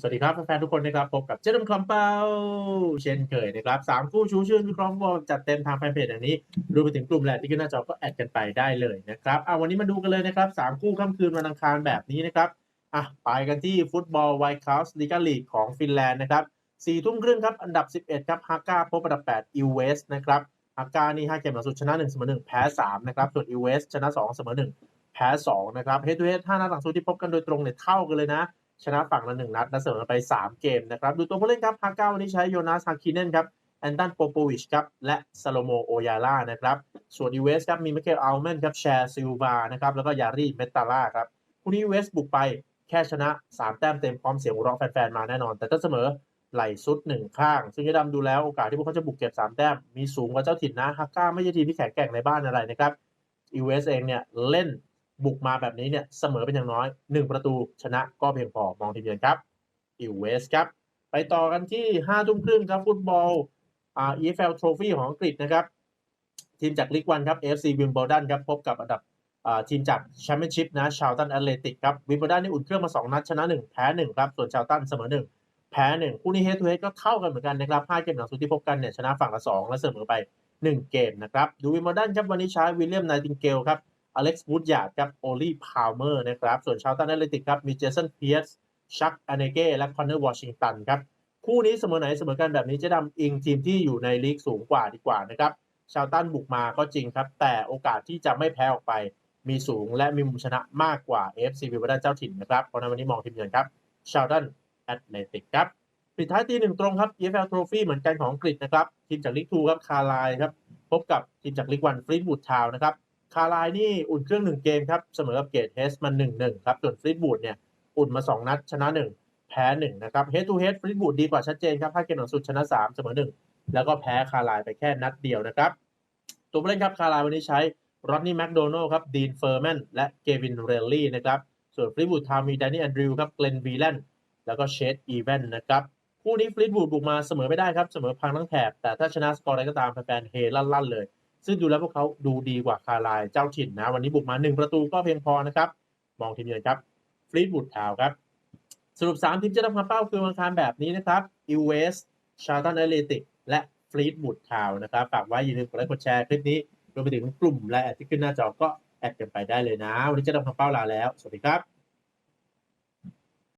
สวัสดีครับแฟนๆทุกคนนะครับพบกับเจ๊ดำคำเปาเช่นเคยนะครับสามคู่ชูชื่นวิเคราะห์ฟุตบอลจัดเต็มทางแฟนเพจอย่างนี้รวมไปถึงกลุ่มแหละที่ขึ้นหน้าจอก็แอดกันไปได้เลยนะครับอะวันนี้มาดูกันเลยนะครับสามคู่ค่ำคืนวันอังคารแบบนี้นะครับอะไปกันที่ฟุตบอลไวท์คาสลิกาลีกของฟินแลนด์นะครับสี่ทุ่มครึ่งครับอันดับ 11 ครับฮาก้าพบอันดับ8อิวเวสนะครับฮาก้านี่5เกมหลังสุดชนะ1เสมอ1แพ้3นะครับส่วนอิวเวสชนะ2เสมอ1แพ้2นะครับเฮดทูเฮด5นัดหลังสุดที่พบกันโดยตรงเนี่ยเท่ากันเลยนะ ชนะฝั่งละหนึ่งนัดและเสมอไป 3 เกมนะครับ ดูตัวผู้เล่นครับฮาก้าวันนี้ใช้โยนาสฮาคิเนนครับแอนตันโปโปวิชครับและซาโลโมโอยาล่านะครับส่วนอีเวสครับมีมิเกลอัลเมนครับแชร์ซิลวานะครับแล้วก็ยารีเมตตาล่าครับคู่นี้เวสบุกไปแค่ชนะ 3 แต้มเต็มพร้อมเสียงหัวเราะแฟนๆมาแน่นอน แต่ถ้าเสมอไหลซุดหนึ่งข้าง ซึ่งยดำดูแล้วโอกาสที่พวกเขาจะบุกเก็บ 3 แต้มมีสูงกว่าเจ้าถิ่นนะฮาก้าไม่ใช่ทีมที่แข็งแกร่งในบ้านอะไรนะครับอีเวสเองเนี่ยเล่น บุกมาแบบนี้เนี่ยเสมอเป็นอย่างน้อย 1 ประตูชนะก็เพียงพอมองทีมเยือนครับอิวเวสครับ ไปต่อกันที่5ทุ่มครึ่งครับฟุตบอลอ่า EFL Trophy ของอังกฤษนะครับ ทีมจากลีกวันครับ AFC Wimbledon ครับพบกับอันดับอ่าทีมจากแชมเปี้ยนชิพนะชาวตันแอตเลติกครับวิมเบิลดันนี่อุ่นเครื่องมา 2 นัด ชนะ 1 แพ้ 1 ครับ ส่วนชาวตันเสมอ 1 แพ้ 1 คู่นี้เฮดทูเฮดก็เข้ากันเหมือนกันนะครับ5เกมหลังสุดที่พบกันเนี่ยชนะฝั่งละ 2 และเสมอไป 1 เกมนะครับ ดูวิมเบิลดันครับวันนี้ใช้วิลเลียมไนติงเกลครับ อเล็กซ์วูดยาร์ดครับโอลีพาวเมอร์นะครับ ส่วนชาวตันแอตเลติกครับ มีเจสันเพียร์สชักอเนเก้และคอนเนอร์วอชิงตันครับ คู่นี้เสมอไหนเสมอกันแบบนี้จะดำอิงทีมที่อยู่ในลีกสูงกว่าดีกว่านะครับ ชาวตันบุกมาก็จริงครับ แต่โอกาสที่จะไม่แพ้ออกไป มีสูงและมีมุมชนะมากกว่า AFC วิลเวอร์เจ้าถิ่นนะครับเพราะนั้นวันนี้มองทีมเยือนครับชาวตันแอตเลติกครับปิดท้ายตีหนึ่งตรงครับ EFL Trophy เหมือนกันของอังกฤษนะครับทีมจากลีกทูครับคาร์ไลครับพบกับทีมจากลีกวันฟรีดบูดทาวนะครับ คาร์ไลนี่อุ่นเครื่องหนึ่งเกมครับเสมอกับเกตเฮสมันหนึ่งหนึ่งครับส่วนฟรีดบูดเนี่ยอุ่นมาสองนัดชนะหนึ่งแพ้หนึ่งนะครับ head to head ฟรีบูดดีกว่าชัดเจนครับถ้าเกมหลังสุดชนะ3เสมอ1แล้วก็แพ้คาร์ไลน์ไปแค่นัดเดียวนะครับ ตัวผู้เล่นครับคาร์ไลน์วันนี้ใช้รอดนี่แมคโดนัลครับดีนเฟอร์แมนและเกวินเรลลี่นะครับส่วนฟรีบูดทามีแดนนี่แอนดริวครับเกลนวีแลนแล้วก็เชดอีเวนนะครับคู่นี้ฟรีบูดบุกมาเสมอไม่ได้ครับเสมอพังทั้งแถบแต่ถ้าชนะสกอร์อะไรก็ตามแฟนๆเฮลั่นๆเลย ซึ่งดูแล้วพวกเขาดูดีกว่าคาร์ไลน์เจ้าถิ่นนะ วันนี้บุกมา 1 ประตูก็เพียงพอนะครับ มองทีมเยือนครับฟรีดบูดทาวครับ สรุป 3 ทีมจะทำความเป้าคือวันอังคารแบบนี้นะครับอิวเวสชาร์ตันแอตเลติกและฟรีดบูดทาวนะครับฝากไว้อย่าลืมกดไลค์กดแชร์คลิปนี้รวมไปถึงกลุ่มและแอดที่ขึ้นหน้าจอก็แอดกันไปได้เลยนะ วันนี้จะทำความเป้าลาแล้ว สวัสดีครับ